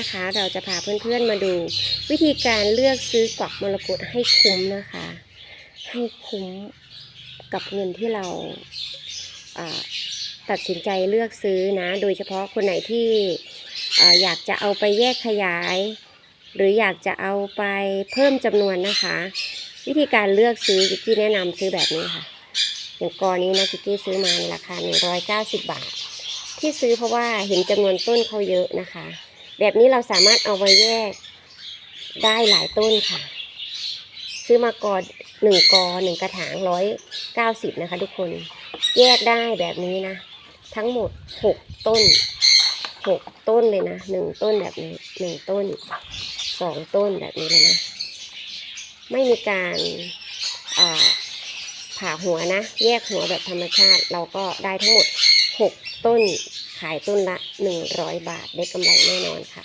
นะคะ เราจะพาเพื่อนๆมาดู วิธีการเลือกซื้อกวักมรกตให้คุ้มนะคะ ให้คุ้มกับเงินที่เราตัดสินใจเลือกซื้อนะ โดยเฉพาะคนไหนที่ออยากจะเอาไปแยกขยาย หรืออยากจะเอาไปเพิ่มจำนวนนะคะ วิธีการเลือกซื้อกิกกี้แนะนำซื้อแบบนี้ค่ะอย่างกอนี้นะกิกกี้ซื้อมาในราคา 190 บาท ที่ซื้อเพราะว่าเห็นจำนวนต้นเขาเยอะนะคะ แบบนี้เราสามารถเอาไว้แยกได้หลายต้นค่ะ ซื้อมากอหนึ่งกอหนึ่งกระถางร้อยเก้าสิบนะคะ ทุกคนแยกได้แบบนี้นะ ทั้งหมดหกต้นหกต้นเลยนะหนึ่งต้นแบบนี้หนึ่งต้นสองต้นแบบนี้เลยนะ ไม่มีการผ่าหัวนะ แยกหัวแบบธรรมชาติ เราก็ได้ทั้งหมดหกต้น ขายต้นละ 100 บาทได้กำไรแน่นอนค่ะ